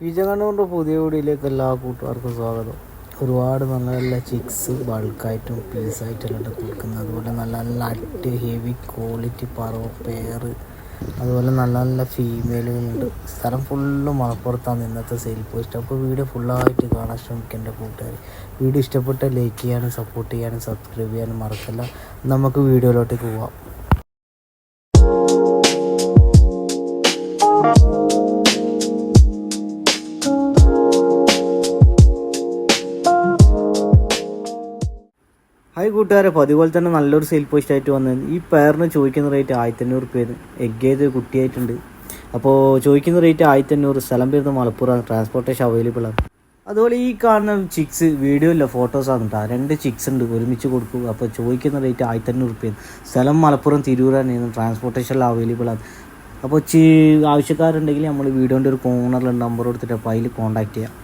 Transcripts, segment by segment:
പിജകണ്ണൂറിന്റെ പുതിയ വീഡിയോയിലേക്ക് എല്ലാ കൂട്ടുകാർക്കും സ്വാഗതം. ഒരുപാട് നല്ല നല്ല ചിക്സ് ബൾക്കായിട്ടും പീസായിട്ടും ഇട്ട് കൊടുക്കുന്നത്. അതുപോലെ നല്ല നല്ല അട്ട് ഹെവി ക്വാളിറ്റി പറവ് പേര് അതുപോലെ നല്ല നല്ല ഫീമെയിലുകളുണ്ട് സ്ഥലം ഫുള്ള് മലപ്പുറത്താണ് ഇന്നത്തെ സെയിൽ പോസ്റ്റ് അപ്പോൾ വീഡിയോ ഫുള്ളായിട്ട് കാണാൻ ശ്രമിക്കുക എന്റെ കൂട്ടുകാർ വീഡിയോ ഇഷ്ടപ്പെട്ട ലൈക്ക് ചെയ്യാനും സപ്പോർട്ട് ചെയ്യാനും സബ്സ്ക്രൈബ് ചെയ്യാനും മറക്കല്ല. നമുക്ക് വീഡിയോയിലോട്ട് പോവാം. ഹായ് കൂട്ടുകാരെ പതിപോലെ തന്നെ നല്ലൊരു സെയിൽ പോസ്റ്റ് ആയിട്ട് വന്നത് ഈ പേരിന് ചോദിക്കുന്ന റേറ്റ് ആയിരത്തി അഞ്ഞൂറ് പേര് എഗ് ചെയ്ത് കുട്ടിയായിട്ടുണ്ട്. അപ്പോൾ ചോദിക്കുന്ന റേറ്റ് ആയിരത്തി അഞ്ഞൂറ് സ്ഥലം പേരുന്ന മലപ്പുറമാണ് ട്രാൻസ്പോർട്ടേഷൻ അവൈലബിൾ ആണ്. അതുപോലെ ഈ കാണുന്ന ചിക്സ് വീഡിയോ ഇല്ല ഫോട്ടോസാണ് കേട്ടോ രണ്ട് ചിക്സ് ഉണ്ട് ഒരുമിച്ച് കൊടുക്കും. അപ്പോൾ ചോദിക്കുന്ന റേറ്റ് ആയിരത്തി അഞ്ഞൂറ് പേര് സ്ഥലം മലപ്പുറം തിരൂരാണ് ട്രാൻസ്പോർട്ടേഷൻ അവൈലബിൾ ആണ്. അപ്പോൾ ചി ആവശ്യക്കാരുണ്ടെങ്കിൽ നമ്മൾ വീഡിയോന്റെ ഒരു കോർണറിൽ നമ്പർ കൊടുത്തിട്ട് അപ്പോൾ അതിൽ കോൺടാക്ട് ചെയ്യാം.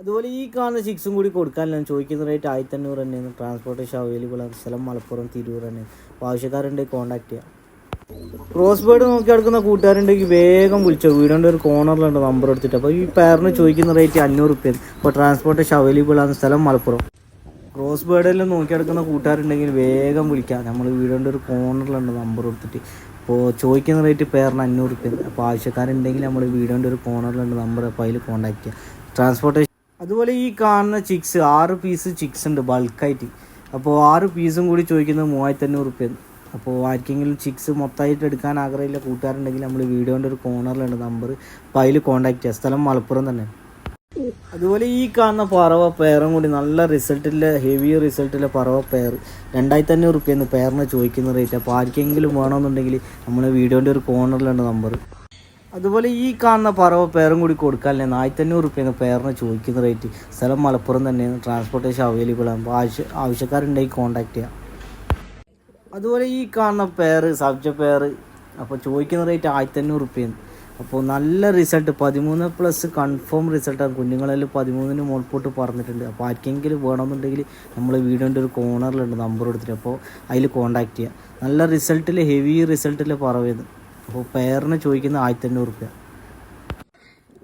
അതുപോലെ ഈ കാണുന്ന ചിക്സും കൂടി കൊടുക്കാനില്ല ചോദിക്കുന്ന റേറ്റ് ആയിരത്തി അഞ്ഞൂറ് തന്നെയാണ്. ട്രാൻസ്പോർട്ടേഷൻ അവൈലബിൾ ആണ്. സ്ഥലം മലപ്പുറം തിരൂർ തന്നെ. അപ്പോൾ ആവശ്യക്കാരുണ്ടെങ്കിൽ കോൺടാക്ട് ചെയ്യാം. ക്രോസ് ബേർഡ് നോക്കി നടക്കുന്ന കൂട്ടുകാരുണ്ടെങ്കിൽ വേഗം വിളിച്ചോ. വീടിന്റെ ഒരു കോർണറിലുണ്ട് നമ്പർ എടുത്തിട്ട്. അപ്പോൾ ഈ പേരിന് ചോദിക്കുന്ന റേറ്റ് അഞ്ഞൂറ് റുപ്യ അപ്പോൾ ട്രാൻസ്പോർട്ടേഷൻ അവൈലബിൾ ആണ്. സ്ഥലം മലപ്പുറം. ക്രോസ് ബേർഡെല്ലാം നോക്കിയെടുക്കുന്ന കൂട്ടുകാരുണ്ടെങ്കിൽ വേഗം വിളിക്കാം. നമ്മൾ വീടിന്റെ ഒരു കോർണറിലുണ്ട് നമ്പർ എടുത്തിട്ട്. അപ്പോൾ ചോദിക്കുന്ന റേറ്റ് പേരിന് അഞ്ഞൂറ് റുപ്യ അപ്പോൾ ആവശ്യക്കാരുണ്ടെങ്കിൽ നമ്മൾ വീടിന്റെ ഒരു കോർണറിലുണ്ട് നമ്പർ അപ്പോൾ അതിൽ കോൺടാക്ട് ചെയ്യാം. ട്രാൻസ്പോർട്ടേഷൻ അതുപോലെ ഈ കാണുന്ന ചിക്സ് ആറ് പീസ് ചിക്സ് ഉണ്ട് ബൾക്കായിട്ട് അപ്പോൾ ആറ് പീസും കൂടി ചോദിക്കുന്നത് മൂവായിരത്തി അഞ്ഞൂറ് റുപ്യ അപ്പോൾ ആർക്കെങ്കിലും ചിക്സ് മൊത്തമായിട്ട് എടുക്കാൻ ആഗ്രഹമില്ല കൂട്ടുകാരുണ്ടെങ്കിൽ നമ്മൾ വീഡിയോന്റെ ഒരു കോർണറിലുണ്ട് നമ്പർ അപ്പോൾ അതിൽ കോൺടാക്ട് ചെയ്യാം. സ്ഥലം മലപ്പുറം തന്നെ. അതുപോലെ ഈ കാണുന്ന പറവ പെയറും കൂടി നല്ല റിസൾട്ടിലെ ഹെവി റിസൾട്ടിലെ പറവ പെയർ രണ്ടായിരത്തി അഞ്ഞൂറ് റുപ്യാണ് പേരിന് ചോദിക്കുന്ന റേറ്റ് അപ്പോൾ ആർക്കെങ്കിലും വേണമെന്നുണ്ടെങ്കിൽ നമ്മൾ വീഡിയോന്റെ ഒരു കോർണറിലുണ്ട് നമ്പർ അതുപോലെ ഈ കാണുന്ന പറവ പേരും കൂടി കൊടുക്കാനല്ലേ ആയിരത്തി അഞ്ഞൂറ് റുപ്യാണ് പേരിന് ചോദിക്കുന്ന റേറ്റ് സ്ഥലം മലപ്പുറം തന്നെ ട്രാൻസ്പോർട്ടേഷൻ അവൈലബിൾ ആണ്. അപ്പോൾ ആവശ്യ ആവശ്യക്കാരുണ്ടെങ്കിൽ കോൺടാക്ട് ചെയ്യാം. അതുപോലെ ഈ കാണുന്ന പേര് സബ്ജക്ട് പേര് അപ്പോൾ ചോദിക്കുന്ന റേറ്റ് ആയിരത്തി അഞ്ഞൂറ് റുപ്യാണ് അപ്പോൾ നല്ല റിസൾട്ട് പതിമൂന്ന് പ്ലസ് കൺഫേം റിസൾട്ടാണ് കുഞ്ഞുങ്ങളെല്ലാം പതിമൂന്നിന് മുൾപോട്ട് പറഞ്ഞിട്ടുണ്ട്. അപ്പോൾ ആർക്കെങ്കിലും വേണമെന്നുണ്ടെങ്കിൽ നമ്മൾ വീടിന്റെ ഒരു കോർണറിലുണ്ട് നമ്പർ കൊടുത്തിട്ട്. അപ്പോൾ അതിൽ കോൺടാക്ട് ചെയ്യാം. നല്ല റിസൾട്ടിൽ ഹെവി റിസൾട്ടിൽ പറവേത് അപ്പോൾ പേറിന് ചോദിക്കുന്ന ആയിരത്തി അഞ്ഞൂറ് റുപ്യ.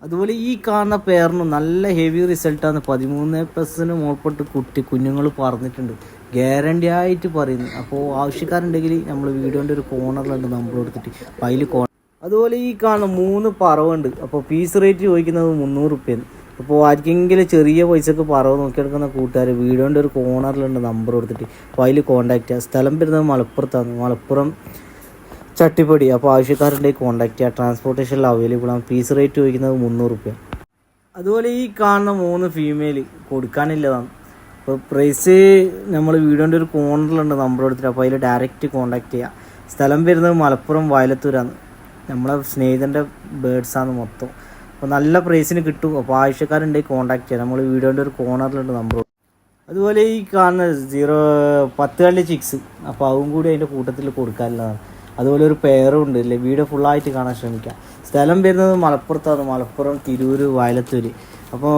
അതുപോലെ ഈ കാണുന്ന പേരിന് നല്ല ഹെവി റിസൾട്ടാണ് പതിമൂന്ന് പ്ലസിന് മുകൾപ്പെട്ട് കുട്ടി കുഞ്ഞുങ്ങൾ പറഞ്ഞിട്ടുണ്ട്. ഗ്യാരണ്ടി ആയിട്ട് പറയുന്നു. അപ്പോൾ ആവശ്യക്കാരുണ്ടെങ്കിൽ നമ്മൾ വീഡിയോന്റെ ഒരു കോർണറിലുണ്ട് നമ്പർ കൊടുത്തിട്ട്. അതിൽ കോൺ അതുപോലെ ഈ കാണുന്ന മൂന്ന് പറവുണ്ട്. അപ്പോൾ പീസ് റേറ്റ് ചോദിക്കുന്നത് മുന്നൂറ് റുപ്യാണ്. അപ്പോൾ ആർക്കെങ്കിലും ചെറിയ പൈസക്ക് പറവ് നോക്കിയെടുക്കുന്ന കൂട്ടുകാർ വീഡിയോന്റെ ഒരു കോർണറിലുണ്ട് നമ്പർ കൊടുത്തിട്ട്. അപ്പോൾ അതിൽ കോൺടാക്റ്റ് ചെയ്യുക സ്ഥലം വരുന്നത് മലപ്പുറത്താണ്. മലപ്പുറം ചട്ടിപ്പടി. അപ്പോൾ ആവശ്യക്കാരുണ്ടെങ്കിൽ കോൺടാക്ട് ചെയ്യുക ട്രാൻസ്പോർട്ടേഷനിൽ അവൈലബിൾ ആണ്. ഫീസ് റേറ്റ് ചോദിക്കുന്നത് മുന്നൂറ് റുപ്യ അതുപോലെ ഈ കാണുന്ന മൂന്ന് ഫീമെയിൽ കൊടുക്കാനില്ലതാണ്. അപ്പോൾ പ്രൈസ് നമ്മൾ വീടിന്റെ ഒരു കോർണറിലുണ്ട് നമ്പർ എടുത്തിട്ട് അപ്പോൾ അതിൽ ഡയറക്റ്റ് കോൺടാക്ട് ചെയ്യുക സ്ഥലം വരുന്നത് മലപ്പുറം വയലത്തൂരാണ്. നമ്മളെ സ്നേഹിതന്റെ ബേഡ്സാണ് മൊത്തം. അപ്പോൾ നല്ല പ്രൈസിന് കിട്ടും. അപ്പോൾ ആവശ്യക്കാരുണ്ടെങ്കിൽ കോൺടാക്ട് ചെയ്യാം. നമ്മൾ വീഡിയോന്റെ ഒരു കോർണറിലുണ്ട് നമ്പർ അതുപോലെ ഈ കാണുന്ന സീറോ പത്ത് കള്ളി ചിക്സ് അപ്പോൾ അതും കൂടി അതിന്റെ കൂട്ടത്തിൽ കൊടുക്കാനുള്ളതാണ് അതുപോലെ ഒരു പേറും ഉണ്ട്. വീട് ഫുള്ളായിട്ട് കാണാൻ ശ്രമിക്കാം. സ്ഥലം വരുന്നത് മലപ്പുറത്താണ്. മലപ്പുറം തിരൂര് വയലത്തൂര്. അപ്പോൾ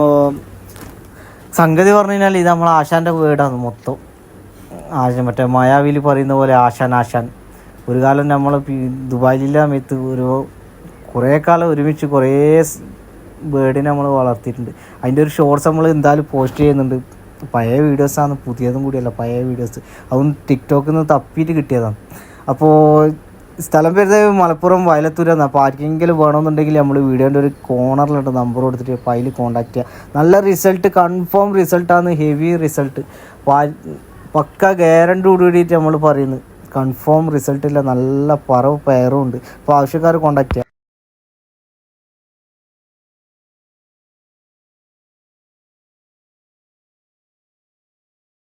സംഗതി പറഞ്ഞു കഴിഞ്ഞാൽ ഇത് നമ്മൾ ആശാന്റെ വീടാണ് മൊത്തം. ആശ മറ്റേ മായാവിയിൽ പറയുന്ന പോലെ ആശാൻ ആശാൻ. ഒരു കാലം നമ്മൾ ദുബായിലില്ല സമയത്ത് ഒരു കുറേ കാലം ഒരുമിച്ച് കുറേ ബേർഡിനെ നമ്മൾ വളർത്തിയിട്ടുണ്ട്. അതിന്റെ ഒരു ഷോർട്സ് നമ്മൾ എന്തായാലും പോസ്റ്റ് ചെയ്യുന്നുണ്ട്. പഴയ വീഡിയോസാണ് പുതിയതും കൂടിയല്ല പഴയ വീഡിയോസ് അതും ടിക്ടോക്കിൽ നിന്ന് തപ്പിയിട്ട് കിട്ടിയതാണ്. അപ്പോൾ സ്ഥലം വരുന്നത് മലപ്പുറം വയലത്തൂരാണ്. അപ്പോൾ ആർക്കെങ്കിലും വേണമെന്നുണ്ടെങ്കിൽ നമ്മൾ വീഡിയോന്റെ ഒരു കോണറിലിട്ട് നമ്പർ കൊടുത്തിട്ട് അപ്പോൾ അതിൽ കോൺടാക്ട് ചെയ്യുക നല്ല റിസൾട്ട് കൺഫേം റിസൾട്ടാണ് ഹെവി റിസൾട്ട് പക്ക ഗ്യാരണ്ടി കൂടിയിട്ട് നമ്മൾ പറയുന്നത് കൺഫേം റിസൾട്ടില്ല നല്ല പറവ് പെയറും ഉണ്ട്. അപ്പോൾ ആവശ്യക്കാർ കോൺടാക്ട് ചെയ്യുക